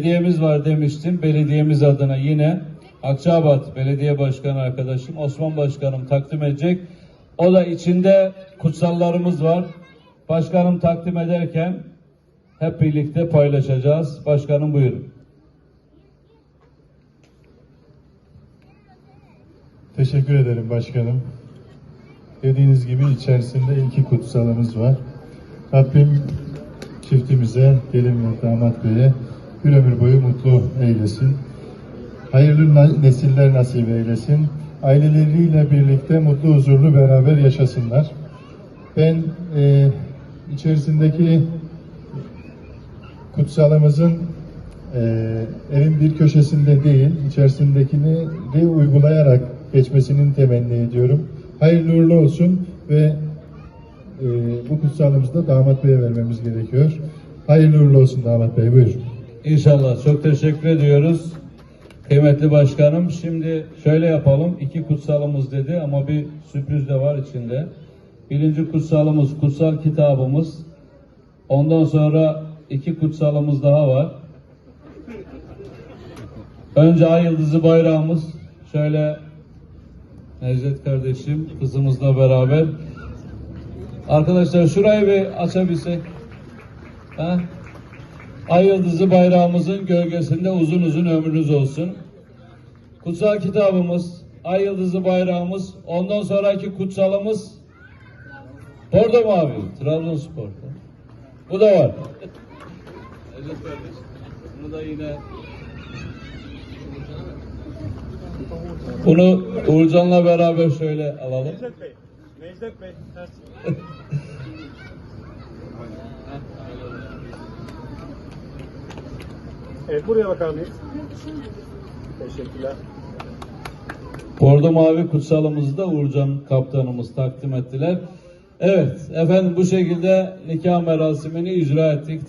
hediyemiz var demiştim. Belediyemiz adına yine Akçabat Belediye Başkanı arkadaşım Osman Başkanım takdim edecek. O da içinde kutsallarımız var. Başkanım takdim ederken hep birlikte paylaşacağız. Başkanım buyurun. Teşekkür ederim başkanım. Dediğiniz gibi içerisinde iki kutsalımız var. Rabbim çiftimize, gelin ve damat beye bir ömür boyu mutlu eylesin. Hayırlı nesiller nasip eylesin. Aileleriyle birlikte mutlu huzurlu beraber yaşasınlar. Ben e, içerisindeki kutsalımızın e, evin bir köşesinde değil, içerisindekini de uygulayarak geçmesinin temenni ediyorum. Hayırlı uğurlu olsun ve e, bu kutsalımızı da damat beye vermemiz gerekiyor. Hayırlı uğurlu olsun damat bey, buyurun. İnşallah. Çok teşekkür ediyoruz. Kıymetli başkanım. Şimdi şöyle yapalım. İki kutsalımız dedi ama bir sürpriz de var içinde. Birinci kutsalımız kutsal kitabımız. Ondan sonra iki kutsalımız daha var. Önce Ay Yıldızı bayrağımız. Şöyle Necdet kardeşim kızımızla beraber. Arkadaşlar şurayı bir açabilsek. Ha? Ay yıldızı bayrağımızın gölgesinde uzun uzun ömrünüz olsun. Kutsal kitabımız, ay yıldızı bayrağımız, ondan sonraki kutsalımız Bordo Mavi, Trabzonspor. Bu da var. Evet kardeşim. Bunu da yine bunu Uğurcan'la beraber şöyle alalım. Necdet Bey. Necdet Bey. Evet buraya bakar mıyız? Teşekkürler. Bordo Mavi kutsalımızı da Uğurcan kaptanımız takdim ettiler. Evet efendim bu şekilde nikah merasimini icra ettik.